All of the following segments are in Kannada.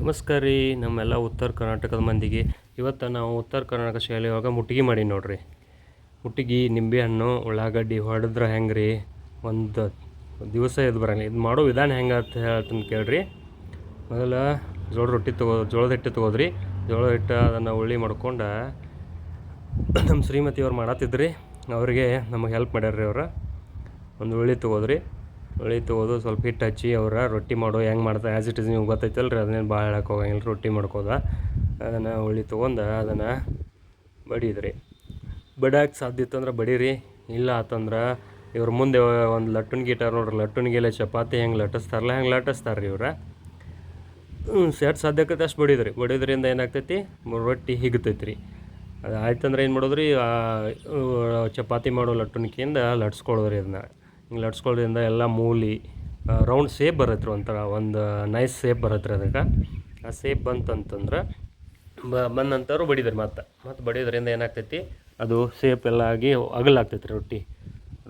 ನಮಸ್ಕಾರ ರೀ, ನಮ್ಮೆಲ್ಲ ಉತ್ತರ ಕರ್ನಾಟಕದ ಮಂದಿಗೆ. ಇವತ್ತು ನಾವು ಉತ್ತರ ಕರ್ನಾಟಕ ಶೈಲಿಯೊಳಗೆ ಮುಟ್ಟಿಗೆ ಮಾಡಿ ನೋಡ್ರಿ. ಮುಟ್ಟಿಗೆ, ನಿಂಬೆಹಣ್ಣು, ಉಳ್ಳಾಗಡ್ಡಿ ಹೊಡೆದ್ರೆ ಹೆಂಗೆ ರೀ? ಒಂದು ದಿವಸ ಇದು ಬರಂಗಿಲ್ಲ. ಇದು ಮಾಡೋ ವಿಧಾನ ಹೆಂಗೆ ಅಂತ ಹೇಳ್ತೀನಿ ಕೇಳ್ರಿ. ಮೊದಲ ಜೋಳದ ರೊಟ್ಟಿ ತಗೋ, ಜೋಳದ ಹಿಟ್ಟು ತಗೋದ್ರಿ. ಜೋಳದ ಹಿಟ್ಟು ಅದನ್ನು ಉಳ್ಳಿ ಮಾಡ್ಕೊಂಡು ನಮ್ಮ ಶ್ರೀಮತಿಯವ್ರು ಮಾಡತ್ತಿದ್ರಿ. ಅವರಿಗೆ ನಮಗೆ ಹೆಲ್ಪ್ ಮಾಡ್ಯಾರ್ರಿ ಅವ್ರು. ಒಂದು ಉಳ್ಳಿ ತೊಗೋದ್ರಿ. ಉಳ್ಳಿ ತೊಗೋದು ಸ್ವಲ್ಪ ಹಿಟ್ಟು ಹಚ್ಚಿ ಅವ್ರ ರೊಟ್ಟಿ ಮಾಡೋ ಹೆಂಗೆ ಮಾಡ್ತಾರೆ ಆ್ಯಸ್ ಇಟ್ ಇಸ್ ನೀವು ಗೊತ್ತೈತಲ್ಲ ರೀ ಅದನ್ನೇನು ಭಾಳ ಹೇಳಕ್ಕೆ ಹೋಗಂಗಿಲ್ಲ, ರೊಟ್ಟಿ ಮಾಡ್ಕೋದ. ಅದನ್ನು ಹುಳಿ ತೊಗೊಂಡು ಅದನ್ನು ಬಡಿದ್ರಿ. ಬಡಿಯೋಕೆ ಸಾಧ್ಯ ಇತ್ತಂದ್ರೆ ಬಡೀರಿ, ಇಲ್ಲ ಆತಂದ್ರೆ ಇವ್ರ ಮುಂದೆ ಒಂದು ಲಟ್ಟುನ್ ಗಿಟಾರ್ ನೋಡ್ರಿ ಲಟ್ಟಣಿಗೆಲ್ಲ ಚಪಾತಿ ಹೆಂಗೆ ಲಟ್ಟಿಸ್ತಾರಲ್ಲ ಹೆಂಗೆ ಲಟ್ಟಿಸ್ತಾರೆ ರೀ ಇವ್ರ ಸೆಟ್ ಸಾಧ್ಯಕ್ಕೆ ಅಷ್ಟು ಬಡಿದ್ರಿ. ಬಡಿದ್ರಿಂದ ಏನಾಗ್ತೈತಿ? ರೊಟ್ಟಿ ಹಿಗ್ತೈತಿ ರೀ ಅದು ಆಯ್ತಂದ್ರೆ ಏನು ಮಾಡೋದ್ರಿ ಚಪಾತಿ ಮಾಡೋ ಲಟ್ಟುನ್ಕಿಂದ ಲಟ್ಸ್ಕೊಳ್ಳೋದ್ರಿ ಅದನ್ನ ಹಿಂಗೆ ಲಟ್ಸ್ಕೊಳ್ಳೋದ್ರಿಂದ ಎಲ್ಲ ಮೂಲಿ ರೌಂಡ್ ಸೇಪ್ ಬರತ್ತೆ ಒಂಥರ, ಒಂದು ನೈಸ್ ಸೇಪ್ ಬರತ್ತೆ ಅದಕ್ಕೆ. ಆ ಸೇಪ್ ಬಂತಂತಂದ್ರೆ, ಬ ಬಂದ ನಂತರ ಬಡಿದ್ರಿ ಮತ್ತೆ. ಮತ್ತು ಬಡಿಯೋದ್ರಿಂದ ಏನಾಗ್ತೈತಿ, ಅದು ಸೇಪ್ ಎಲ್ಲ ಆಗಿ ಅಗಲಾಗ್ತೈತಿ ರೊಟ್ಟಿ.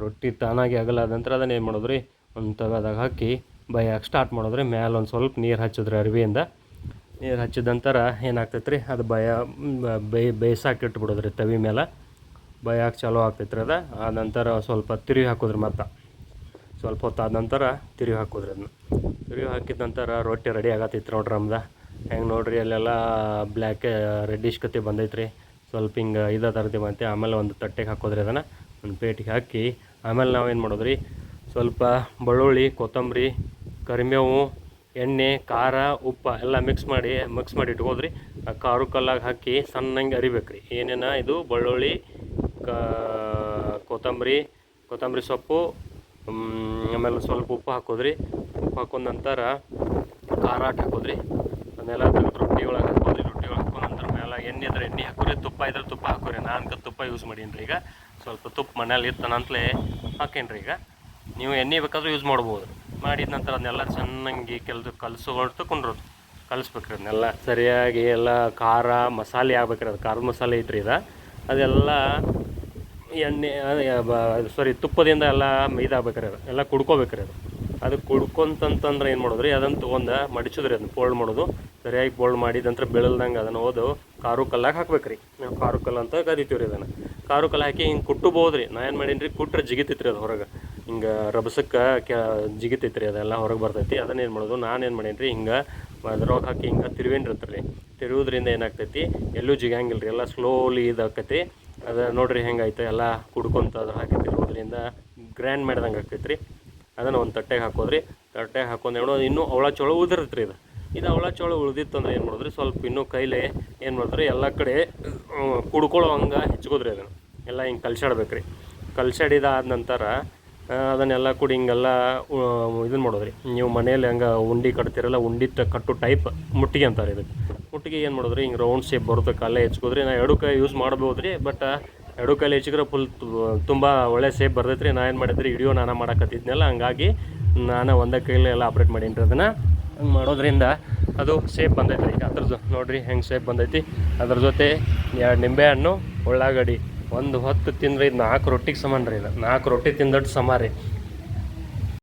ರೊಟ್ಟಿ ತಾನಾಗಿ ಅಗಲಾದ ನಂತರ ಅದನ್ನ ಏನು ಮಾಡೋದ್ರಿ, ಒಂದು ತಗದಾಗ ಹಾಕಿ ಬೈಯಾಕೆ ಸ್ಟಾರ್ಟ್ ಮಾಡಿದ್ರೆ, ಮ್ಯಾಲ ಒಂದು ಸ್ವಲ್ಪ ನೀರು ಹಚ್ಚಿದ್ರಿ ಅರಿವಿಯಿಂದ ನೀರು ಹಚ್ಚಿದ ನಂತರ ಏನಾಗ್ತೈತೆ ರೀ ಅದು ಬಯ ಬೈ ಬೇಯಿಸಾಕಿಟ್ಬಿಡೋದ್ರಿ ತವಿ ಮೇಲೆ ಬೈ ಚಾಲೂ ಆಗ್ತೈತ್ರಿ ಅದು. ಆ ನಂತರ ಸ್ವಲ್ಪ ತಿರುವಿ ಹಾಕೋದ್ರಿ ಮತ್ತೆ. ಸ್ವಲ್ಪ ಹೊತ್ತಾದ ನಂತರ ತಿರುವಿ ಹಾಕೋದ್ರಿ ಅದನ್ನ. ತಿರುವಿ ಹಾಕಿದ ನಂತರ ರೊಟ್ಟಿ ರೆಡಿ ಆಗತ್ತಿತ್ತು ನೋಡ್ರಿ ನಮ್ದು ಹೆಂಗೆ ನೋಡ್ರಿ ಅಲ್ಲೆಲ್ಲ ಬ್ಲ್ಯಾಕ್ ರೆಡ್ಡಿಶ್ ಕತೆ ಬಂದೈತ್ರಿ. ಸ್ವಲ್ಪ ಹಿಂಗೆ ಇದ ಥರದ್ದು ಬಂತೆ ಆಮೇಲೆ ಒಂದು ತಟ್ಟೆಗೆ ಹಾಕೋದ್ರಿ ಅದನ್ನು. ಒಂದು ಪ್ಲೇಟಿಗೆ ಹಾಕಿ, ಆಮೇಲೆ ನಾವೇನು ಮಾಡೋದ್ರಿ? ಸ್ವಲ್ಪ ಬೆಳ್ಳುಳ್ಳಿ, ಕೊತ್ತಂಬರಿ, ಕರಿಮೇವು, ಎಣ್ಣೆ, ಖಾರ, ಉಪ್ಪು ಎಲ್ಲ ಮಿಕ್ಸ್ ಮಾಡಿ ಮಿಕ್ಸ್ ಮಾಡಿ ಇಟ್ಕೋದ್ರಿ. ಆ ಖಾರ ಕಲ್ಲಾಗ ಹಾಕಿ ಸಣ್ಣಂಗೆ ಅರಿಬೇಕ್ರಿ. ಏನೇನ? ಇದು ಬೆಳ್ಳುಳ್ಳಿ, ಕ, ಕೊತ್ತಂಬರಿ ಕೊತ್ತಂಬರಿ ಸೊಪ್ಪು ಆಮೇಲೆ ಸ್ವಲ್ಪ ಉಪ್ಪು ಹಾಕೋದ್ರಿ. ಉಪ್ಪು ಹಾಕೊಂಡ ನಂತರ ಖಾರ ಹಾಕಿ ಹಾಕೋದ್ರಿ. ಅದನ್ನೆಲ್ಲ ತೆಗೆದು ರೊಟ್ಟಿ ಒಳಗೆ ಹಾಕೋದ್ರಿ. ರೊಟ್ಟಿ ಒಳಗೆ ಹಾಕೊಂಡ ನಂತರ ಮೇಲೆ ಎಣ್ಣೆ ಇದ್ರೆ ಎಣ್ಣೆ ಹಾಕೋರಿ, ತುಪ್ಪ ಇದ್ರೆ ತುಪ್ಪ ಹಾಕೋರಿ. ನಾನು ತುಪ್ಪ ಯೂಸ್ ಮಾಡೀನಿ ರೀ ಈಗ. ಸ್ವಲ್ಪ ತುಪ್ಪ ಮನೇಲಿ ಇತ್ತನಂತಲೇ ಹಾಕೇನಿ ರೀ ಈಗ. ನೀವು ಎಣ್ಣೆ ಬೇಕಾದ್ರೂ ಯೂಸ್ ಮಾಡ್ಬೋದು. ಮಾಡಿದ ನಂತರ ಅದನ್ನೆಲ್ಲ ಚೆನ್ನಾಗಿ ಕೆಲಸ ಕಲಸೋಟ್ಟು ಕುಂಡ್ರೋದು ಕಲಿಸ್ಬೇಕ್ರಿ ಅದನ್ನೆಲ್ಲ. ಸರಿಯಾಗಿ ಎಲ್ಲ ಖಾರ ಮಸಾಲೆ ಆಗ್ಬೇಕ್ರಿ. ಅದು ಖಾರದ ಮಸಾಲೆ ಇದ್ರಿ ಇದು. ಅದೆಲ್ಲ ಎಣ್ಣೆ ಸಾರಿ ತುಪ್ಪದಿಂದ ಎಲ್ಲ ಇದಾಗ್ಬೇಕ್ರಿ ಅದು. ಎಲ್ಲ ಕುಡ್ಕೋಬೇಕ್ರಿ ಅದು. ಅದು ಕುಡ್ಕೊಂತಂತಂದ್ರೆ ಏನು ಮಾಡೋದ್ರಿ, ಅದನ್ನು ತೊಗೊಂಡು ಮಡಿಚೋದ್ರಿ ಅದನ್ನ ಪೋಲ್ಡ್ ಮಾಡೋದು. ಸರಿಯಾಗಿ ಪೋಲ್ಡ್ ಮಾಡಿದ ನಂತರ ಬೆಳಲ್ದಂಗೆ ಅದನ್ನು ಓದು ಕಾರು ಕಲ್ಲಾಗ ಹಾಕ್ಬೇಕ್ರಿ. ನಾವು ಕಾರು ಕಲ್ಲು ಅಂತ ಕರಿತೀವಿ ರೀ ಅದನ್ನು. ಕಾರು ಕಲ್ಲು ಹಾಕಿ ಹಿಂಗೆ ಕುಟ್ಟಬೋದು ರೀ ನಾ ಏನು ಮಾಡೀನಿ ರೀ ಕುಟ್ರೆ ಜಿಗಿತೈತ್ರಿ ಅದು ಹೊರಗೆ. ಹಿಂಗೆ ರಭಸಕ್ಕೆ ಕ್ಯಾ, ಜಿಗಿತೈತ್ರಿ ಅದೆಲ್ಲ ಹೊರಗೆ ಬರ್ತೈತಿ. ಅದನ್ನ ಏನು ಮಾಡೋದು, ನಾನು ಏನು ಮಾಡೀನಿ ರೀ ಹಿಂಗೆ ಅದ್ರೊಳಗೆ ಹಾಕಿ ಹಿಂಗೆ ತಿರುವೇನ್ರಿ ರೀ ತಿರುವುದರಿಂದ ಏನಾಗ್ತೈತಿ, ಎಲ್ಲೂ ಜಿಗಂಗಿಲ್ಲ ರೀ ಎಲ್ಲ ಸ್ಲೋಲಿ ಇದಾಕೈತಿ ಅದು ನೋಡ್ರಿ ಹೆಂಗೈತೆ ಎಲ್ಲ ಕುಡ್ಕೊಂತ ಅದು ಹಾಕಿ ತಿರುವುದ್ರಿಂದ ಗ್ರ್ಯಾಂಡ್ ಮಾಡ್ದಂಗೆ ಆಗ್ತೈತಿ ರೀ ಅದನ್ನು ಒಂದು ತಟ್ಟೆಗೆ ಹಾಕೋದ್ರಿ. ತಟ್ಟೆಗೆ ಹಾಕೊಂಡು ಏನೋ ಇನ್ನೂ ಅವಳ ಚೊಳ ಉದಿರುತ್ತೆ ರೀ ಇದು. ಇದು ಅವಳ ಚೊಳ ಉಳಿದಿತ್ತು ಅಂದ್ರೆ ಏನು ಮಾಡಿದ್ರಿ, ಸ್ವಲ್ಪ ಇನ್ನೂ ಕೈಲೇ ಏನು ಮಾಡಿದ್ರಿ ಎಲ್ಲ ಕಡೆ ಕುಡ್ಕೊಳ್ಳೋ ಹಂಗೆ ಹೆಚ್ಕೋದ್ರಿ ಅದನ್ನು. ಎಲ್ಲ ಹಿಂಗೆ ಕಲ್ಸಾಡ್ಬೇಕು ರೀ ಕಲ್ಸಾಡಿದಾದ ನಂತರ ಅದನ್ನೆಲ್ಲ ಕೂಡಿ ಹಿಂಗೆಲ್ಲ ಇದನ್ನು ಮಾಡೋದ್ರಿ. ನೀವು ಮನೇಲಿ ಹಂಗೆ ಉಂಡಿ ಕಟ್ತಿರಲ್ಲ ಉಂಡಿ ಕಟ್ಟು ಟೈಪ್ ಮುಟ್ಟಿಗೆ ಅಂತಾರೆ ಇದಕ್ಕೆ. ಮುಟ್ಟಿಗೆ ಏನು ಮಾಡೋದ್ರಿ? ಹಿಂಗೆ ರೌಂಡ್ ಶೇಪ್ ಬರುತ್ತೆ ಕಲ್ಲೇ ಹೆಚ್ಕೋದ್ರಿ. ನಾ ಎರಡು ಕೈ ಯೂಸ್ ಮಾಡ್ಬೋದು ರೀ ಬಟ್ ಎರಡು ಕೈಲಿ ಹೆಚ್ಚಿದ್ರೆ ಫುಲ್ ತುಂಬ ಒಳ್ಳೆ ಶೇಪ್ ಬರ್ತೈತೆ ರೀ ನಾ ಏನು ಮಾಡಿದ್ರಿ? ವಿಡಿಯೋ ನಾನು ಮಾಡಕತ್ತಿದ್ನಲ್ಲ, ಹಂಗಾಗಿ ನಾನು ಒಂದೇ ಕೈಲಿ ಎಲ್ಲ ಆಪ್ರೇಟ್ ಮಾಡೀನಿ ಅದನ್ನು. ಹಂಗೆ ಮಾಡೋದ್ರಿಂದ ಅದು ಸೇಫ್ ಬಂದೈತೆ ರೀ ಅದ್ರದ್ದು ನೋಡಿರಿ ಹೆಂಗೆ ಸೇಫ್ ಬಂದೈತಿ. ಅದ್ರ ಜೊತೆ ಎರಡು ನಿಂಬೆಹಣ್ಣು ಉಳ್ಳಾಗಡ್ಡಿ. ಒಂದು ಹೊತ್ತು ತಿಂದ್ರೆ ಇದು ನಾಲ್ಕು ರೊಟ್ಟಿಗೆ ಸಮಾನ ರೀ ಇದು. ನಾಲ್ಕು ರೊಟ್ಟಿ ತಿಂದಷ್ಟು ಸಮ ರೀ.